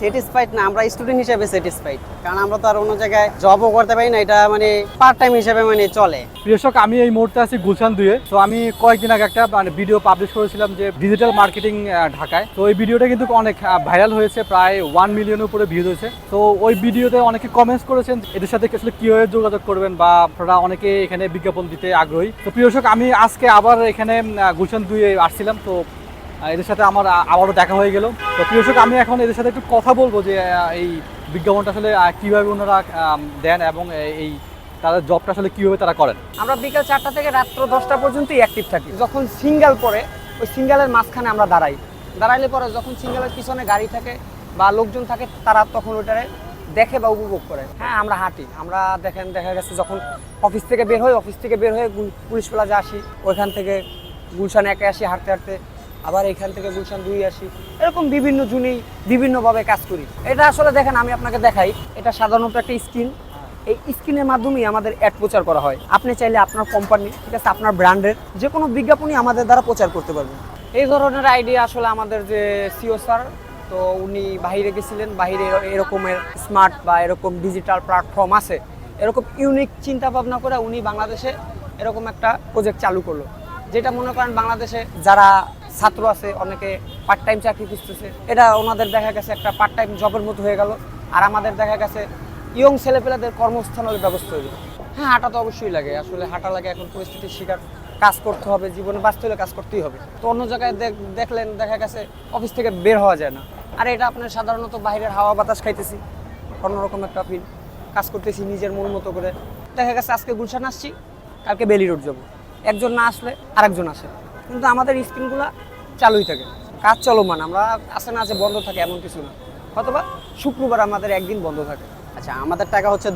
Satisfied না, আমরা student হিসেবে স্যাটিসফাইড কারণ আমরা তো আর অন্য জায়গায় জবও করতে পারি না, এটা মানে পার্ট টাইম হিসেবে মানে চলে। প্রিয়শক আমি এই মুহূর্তে আছি গুলশান দুয়ে তো আমি কয়েকদিন আগে একটা মানে ভিডিও পাবলিশ করেছিলাম যে ডিজিটাল মার্কেটিং ঢাকায়। তো ওই ভিডিওটা কিন্তু অনেক ভাইরাল হয়েছে, প্রায় ওয়ান মিলিয়নের উপরে ভিউ হয়েছে। তো ওই ভিডিওতে অনেকে কমেন্টস করেছেন, এদের সাথে আসলে কীভাবে যোগাযোগ করবেন বা আপনারা অনেকে এখানে বিজ্ঞাপন দিতে আগ্রহী? তো প্রিয়শক আমি আজকে আবার এখানে গুলশান দুয়ে আসছিলাম। তো এদের সাথে আমার আবারও দেখা হয়ে গেল। তো প্রিয়শক আমি এখন এদের সাথে একটু কথা বলব যে এই বিজ্ঞাপনটা আসলে কীভাবে ওনারা দেন এবং এই তাদের জবটা আসলে কীভাবে তারা করেন। আমরা বিকাল চারটা থেকে রাত্র দশটা পর্যন্তই অ্যাক্টিভ থাকি। যখন সিঙ্গেল পরে ওই সিঙ্গেলের মাঝখানে আমরা দাঁড়াই। দাঁড়াইলে পরে যখন সিঙ্গেলের পিছনে গাড়ি থাকে বা লোকজন থাকে, তারা তখন ওটারে দেখে বা উপভোগ করে। হ্যাঁ আমরা হাঁটি। আমরা দেখেন, দেখা গেছে যখন অফিস থেকে বের হই অফিস থেকে বের হয়ে পুলিশ প্লাজা আসি, ওইখান থেকে গুলশান একে আসি হাঁটতে হাঁটতে। আবার এখান থেকে গুলশান দুই আসি। এরকম বিভিন্ন জুনেই বিভিন্নভাবে কাজ করি। এটা আসলে দেখেন, আমি আপনাকে দেখাই, এটা সাধারণত একটা স্কিন। এই স্ক্রিনের মাধ্যমেই আমাদের অ্যাড প্রচার করা হয়। আপনি চাইলে আপনার কোম্পানি ঠিক আছে, আপনার ব্র্যান্ডের যে কোনো বিজ্ঞাপনই আমাদের দ্বারা প্রচার করতে পারবেন। এই ধরনের আইডিয়া আসলে আমাদের যে সিও স্যার, তো উনি বাইরে গেছিলেন বাহিরে এরকমের স্মার্ট বা এরকম ডিজিটাল প্ল্যাটফর্ম আছে। এরকম ইউনিক চিন্তা ভাবনা করে উনি বাংলাদেশে এরকম একটা প্রজেক্ট চালু করল। যেটা মনে করেন বাংলাদেশে যারা ছাত্র আছে, অনেকে পার্ট টাইম চাকরি খুঁজতেছে। এটা ওনাদের দেখা গেছে একটা পার্ট টাইম জবের মতো হয়ে গেল। আর আমাদের দেখা গেছে ইয়ং ছেলেপেলেদের কর্মস্থানের ব্যবস্থা হইল হ্যাঁ হাঁটা তো অবশ্যই লাগে। আসলে হাঁটা লাগে, এখন পরিস্থিতির শিকার কাজ করতে হবে, জীবনে বাঁচতে হলে কাজ করতেই হবে। তো অন্য জায়গায় দেখ- দেখলেন, দেখা গেছে অফিস থেকে বের হওয়া যায় না। আর এটা আপনার সাধারণত বাইরের হাওয়া বাতাস খাইতেছি, অন্যরকম একটা ফিল কাজ করতেছি নিজের মন মতো করে। দেখা গেছে আজকে গুলশান আসছি, কালকে বেলি রোড যাব। একজন না আসলে আরেকজন আসে। কিন্তু আমাদের স্ক্রিনগুলো চালুই থাকে। কাজ চলমান, আমরা আসে না যে বন্ধ থাকে এমন কিছু না। অথবা শুক্রবার আমাদের একদিন বন্ধ থাকে। আচ্ছা আমাদের টাকা হচ্ছে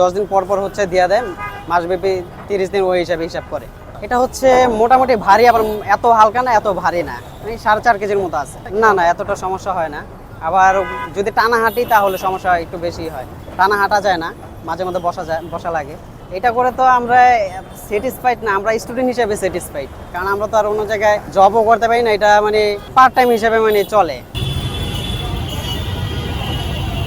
দশ দিন পর পর হচ্ছে দিয়া দেয় মাসব্যাপী তিরিশ দিন ওই হিসাবে হিসাব করে। এটা হচ্ছে মোটামুটি ভারী, আবার এত হালকা না, এত ভারী না। মানে সাড়ে চার কেজির মতো আছে। না না, এতটা সমস্যা হয় না। আবার যদি টানা হাঁটি তাহলে সমস্যা একটু বেশি হয়। টানা হাঁটা যায় না, মাঝে মধ্যে বসা যায়, বসা লাগে। এটা করে তো আমরা স্যাটিসফাইড না, আমরা স্টুডেন্ট হিসেবে স্যাটিসফাইড কারণ আমরা তো আর অন্য জায়গায় জবও করতে পারি না, এটা মানে পার্ট টাইম হিসেবে মানে চলে।